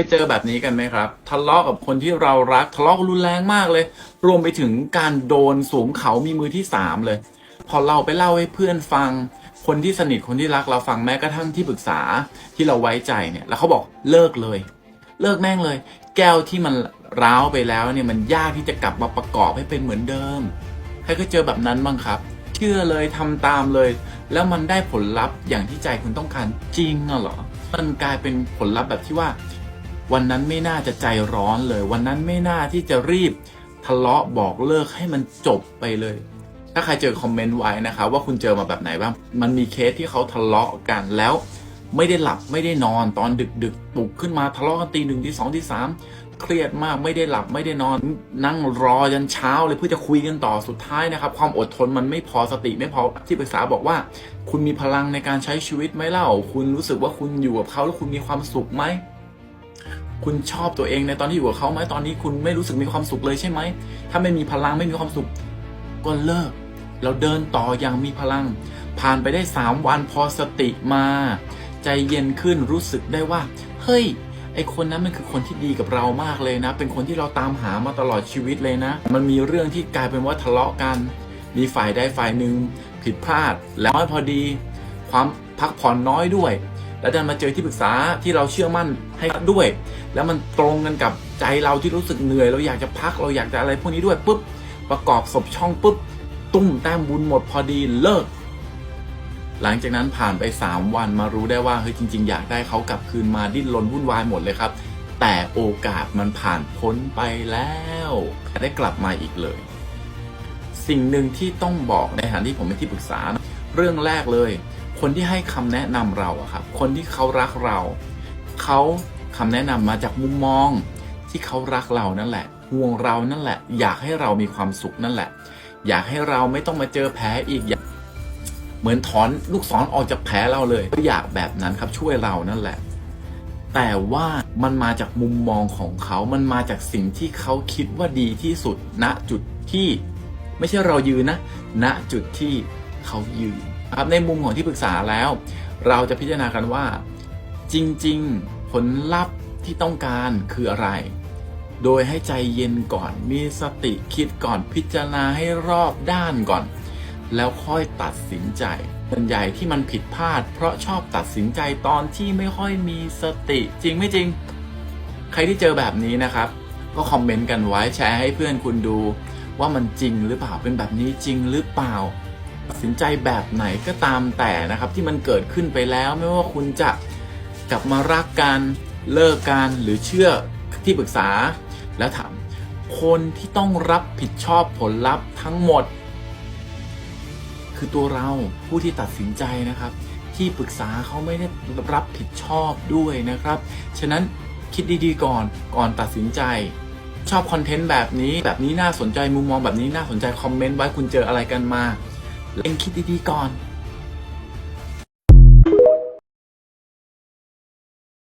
เคยเจอแบบนี้กันไหมครับ ทะเลาะกับคนที่เรารักทะเลาะรุนแรงมากเลย รวมไปถึงการโดนสวมเขามีมือที่สามเลย พอเราไปเล่าให้เพื่อนฟัง คนที่สนิทคนที่รักเราฟังแม้กระทั่งที่ปรึกษาที่เราไว้ใจเนี่ย แล้วเขาบอกเลิกเลย เลิกแม่งเลย แก้วที่มันร้าวไปแล้วเนี่ยมันยากที่จะกลับมาประกอบให้เป็นเหมือนเดิมใครก็เจอแบบนั้นบ้างครับ เชื่อเลยทำตามเลย แล้วมันได้ผลลัพธ์อย่างที่ใจคุณต้องการจริงเหรอมันกลายเป็นผลลัพธ์แบบที่ว่า วันนั้นไม่น่าจะใจร้อนเลย วันนั้นไม่น่าที่จะรีบทะเลาะบอกเลิกให้มันจบไปเลย ถ้าใครเจอคอมเมนต์ไว้นะครับว่าคุณเจอมาแบบไหนบ้าง มันมีเคสที่เขาทะเลาะกันแล้วไม่ได้หลับไม่ได้นอนตอนดึกดึกปลุกขึ้นมาทะเลาะกันตีหนึ่งตีสองตีสามเครียดมากไม่ได้หลับไม่ได้นอน นั่งรอยันเช้าเลยเพื่อจะคุยกันต่อสุดท้ายนะครับ ความอดทนมันไม่พอสติไม่พอที่ปรึกษาบอกว่า คุณมีพลังในการใช้ชีวิตไหมเล่า คุณรู้สึกว่าคุณอยู่กับเขาแล้วคุณมีความสุขไหม คุณชอบตัวเองในตอนที่อยู่กับเขาไหมตอนนี้คุณไม่รู้สึกมีความสุขเลยใช่ไหม ถ้าไม่มีพลังไม่มีความสุข ก็เลิก เราเดินต่ออย่างมีพลัง ผ่านไปได้สามวันพอสติมา ใจเย็นขึ้นรู้สึกได้ว่า เฮ้ย ไอคนนั้นมันคือคนที่ดีกับเรามากเลยนะ เป็นคนที่เราตามหามาตลอดชีวิตเลยนะ มันมีเรื่องที่กลายเป็นว่าทะเลาะกัน มีฝ่ายใดฝ่ายหนึ่งผิดพลาดแล้วพอดี ความพักผ่อนน้อยด้วย แล้วดันมาเจอที่ปรึกษาที่เราเชื่อมั่นให้ด้วย แล้วมันตรงกันกับใจเราที่รู้สึกเหนื่อย เราอยากจะพักเราอยากจะอะไรพวกนี้ด้วยปุ๊บประกอบศพช่องปุ๊บตุ้มแต้มบุญหมดพอดีเลิก หลังจากนั้นผ่านไป 3 วันมารู้ได้ว่าเฮ้ยจริง ๆ อยากได้เขากลับคืนมาดิ้นรนวุ่นวายหมดเลยครับ แต่โอกาสมันผ่านพ้นไปแล้วได้กลับมาอีกเลย สิ่งหนึ่งที่ต้องบอกในฐานที่ผมเป็นที่ปรึกษา เรื่องแรกเลย คนที่ให้คำแนะนำเราอะครับ คนที่เขารักเรา เขาคำแนะนำมาจากมุมมอง ที่เขารักเรานั่นแหละ ห่วงเรานั่นแหละ อยากให้เรามีความสุขนั่นแหละ อยากให้เราไม่ต้องมาเจอแผลอีกอยากเหมือนถอนลูกศรออกจากแผลเราเลยก็อยากแบบนั้นครับช่วยเรานั่นแหละ แต่ว่ามันมาจากมุมมองของเขา มันมาจากสิ่งที่เขาคิดว่าดีที่สุดณจุดที่ ไม่ใช่เรายืนนะณจุดที่ เขายืนครับในมุมของที่ปรึกษาแล้ว เราจะพิจารณากันว่า จริง ๆ ผลลัพธ์ที่ต้องการคืออะไร โดยให้ใจเย็นก่อน มีสติคิดก่อนพิจารณาให้รอบด้านก่อน แล้วค่อยตัดสินใจส่วนใหญ่ที่มันผิดพลาด เพราะชอบตัดสินใจตอนที่ไม่ค่อยมีสติจริงไม่จริง ใครที่เจอแบบนี้นะครับ ก็คอมเมนต์กันไว้แชร์ให้เพื่อนคุณดู ว่ามันจริงหรือเปล่าเป็นแบบนี้จริงหรือเปล่า ตัดสินใจแบบไหนก็ตามแต่นะครับที่มันเกิดขึ้นไปแล้วไม่ว่าคุณจะกลับมารักกันเลิกกันหรือเชื่อที่ปรึกษาแล้วถามคนที่ต้องรับผิดชอบผลลัพธ์ทั้งหมด คือตัวเราผู้ที่ตัดสินใจนะครับ ที่ปรึกษาเขาไม่ได้รับผิดชอบด้วยนะครับ ฉะนั้นคิดดีๆก่อนก่อนตัดสินใจ ชอบคอนเทนต์แบบนี้แบบนี้น่าสนใจมุมมองแบบนี้น่าสนใจคอมเมนต์ไว้คุณเจออะไรกันมา เล่นคิดดีๆก่อน